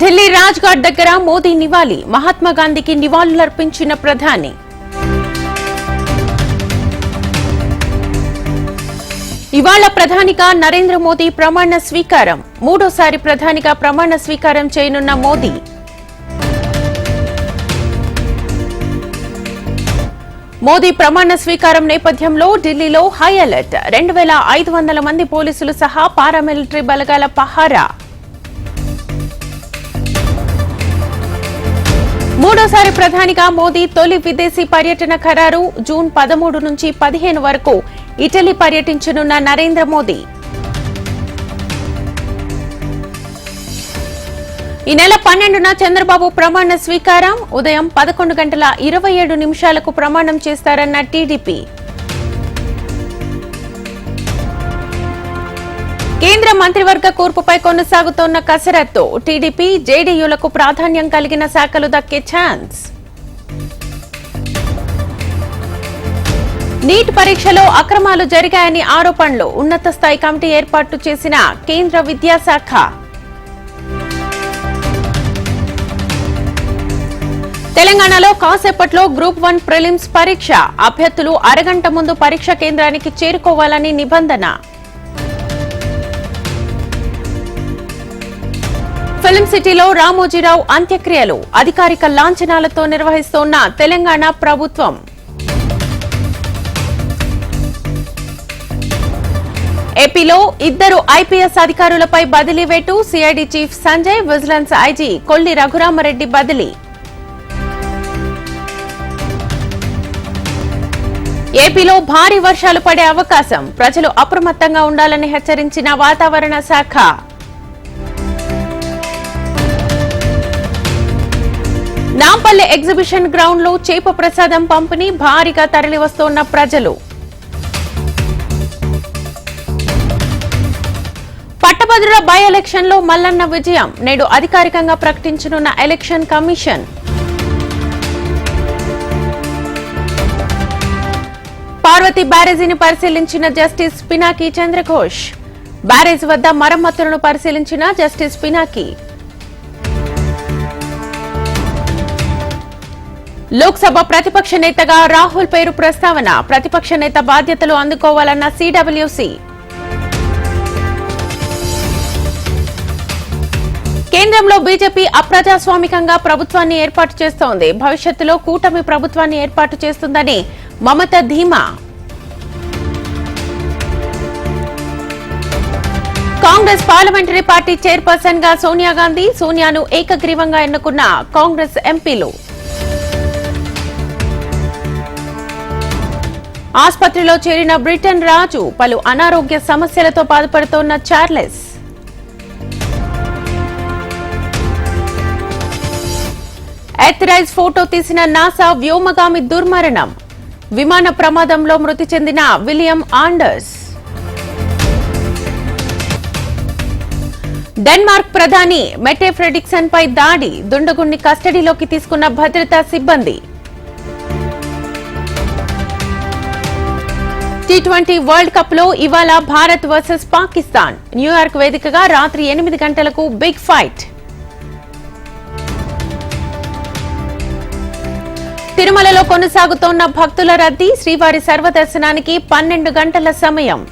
ఢిల్లీ రాజ్ఘాట్ దగ్గర మోదీ నివాళి. మహాత్మా గాంధీకి నివాళులర్పించిన ప్రధాని. ఇవాళ ప్రధానిగా నరేంద్ర మోదీ ప్రమాణ స్వీకారం. మూడోసారి ప్రధానిగా ప్రమాణ స్వీకారం చేయనున్న మోదీ. మోదీ ప్రమాణ స్వీకారం నేపథ్యంలో ఢిల్లీలో హై అలర్ట్. రెండు వేల ఐదు వందల మంది పోలీసులు సహా పారామిలిటరీ బలగాల పహారా. మూడోసారి ప్రధానిగా మోదీ తొలి విదేశీ పర్యటన ఖరారు. జూన్ పదమూడు నుంచి పదిహేను వరకు ఇటలీ పర్యటించనున్న నరేంద్ర మోదీ. ఈ నెల పన్నెండున చంద్రబాబు ప్రమాణ స్వీకారం. ఉదయం పదకొండు గంటల ఇరవై ఏడు నిమిషాలకు ప్రమాణం చేస్తారన్న టీడీపీ. కేంద్ర మంత్రివర్గ కూర్పుపై కొనసాగుతోన్న కసరత్తు. టీడీపీ జేడీయూలకు ప్రాధాన్యం కలిగిన శాఖలు దక్కే ఛాన్స్. నీట్ పరీక్షలో అక్రమాలు జరిగాయని ఆరోపణలు. ఉన్నత స్థాయి కమిటీ ఏర్పాటు చేసిన కేంద్ర విద్యాశాఖ. తెలంగాణలో కాసేపట్లో గ్రూప్ వన్ ప్రిలిమ్స్ పరీక్ష. అభ్యర్థులు అరగంట ముందు పరీక్ష కేంద్రానికి చేరుకోవాలని నిబంధన. ఫిలిం సిటీలో రామోజీరావు అంత్యక్రియలు అధికారిక లాంఛనాలతో నిర్వహిస్తోన్న తెలంగాణ ప్రభుత్వం. ఏపీలో ఇద్దరు ఐపీఎస్ అధికారులపై బదిలీ వేటు CID chief Sanjay vigilance IG Kolli Raghurama Reddy బదిలీ. ఏపీలో భారీ వర్షాలు పడే అవకాశం ప్రజలు అప్రమత్తంగా ఉండాలని హెచ్చరించిన వాతావరణ శాఖ. నాంపల్లి ఎగ్జిబిషన్ గ్రౌండ్లో చేప ప్రసాదం పంపిణీ భారీగా తరలివస్తోన్న ప్రజలు. పట్టభద్రుల బై ఎలక్షన్లో మల్లన్న విజయం నేడు అధికారికంగా ప్రకటించనున్న ఎలక్షన్ కమిషన్ పార్వతి బ్యారేజీని పరిశీలించిన జస్టిస్ పినాకి చంద్రఘోష్. బ్యారేజ్ వద్ద మరమ్మతులను పరిశీలించిన జస్టిస్ పినాకి. లోక్సభ ప్రతిపక్ష నేతగా రాహుల్ పేరు ప్రస్తావన ప్రతిపక్ష నేత బాధ్యతలు అందుకోవాలన్న సిడబ్ల్యూసీ కేంద్రంలో బీజేపీ అప్రజాస్వామికంగా ప్రభుత్వాన్ని ఏర్పాటు చేస్తోంది. భవిష్యత్తులో కూటమి ప్రభుత్వాన్ని ఏర్పాటు చేస్తుందని మమత ధీమా. కాంగ్రెస్ పార్లమెంటరీ పార్టీ చైర్పర్సన్గా సోనియా గాంధీ సోనియాను ఏకగ్రీవంగా ఎన్నుకున్న కాంగ్రెస్ ఎంపీలు. ఆసుపత్రిలో చేరిన బ్రిటన్ రాజు పలు అనారోగ్య సమస్యలతో బాధపడుతోన్న చార్లెస్. ఎథరైజ్ ఫోటో తీసిన నాసా వ్యోమగామి దుర్మరణం. విమాన ప్రమాదంలో మృతి చెందిన విలియం ఆండర్స్. డెన్మార్క్ ప్రధాని మెటే ఫ్రెడిక్సన్ పై దాడి దుండగుణ్ణి కస్టడీలోకి తీసుకున్న భద్రతా సిబ్బంది. టీ ట్వంటీ వరల్డ్ కప్లో ఇవాళ భారత్ వర్సెస్ పాకిస్తాన్. న్యూయార్క్ వేదికగా రాత్రి ఎనిమిది గంటలకు బిగ్ ఫైట్. తిరుమలలో కొనసాగుతోన్న భక్తుల రద్దీ శ్రీవారి సర్వదర్శనానికి పన్నెండు గంటల సమయం.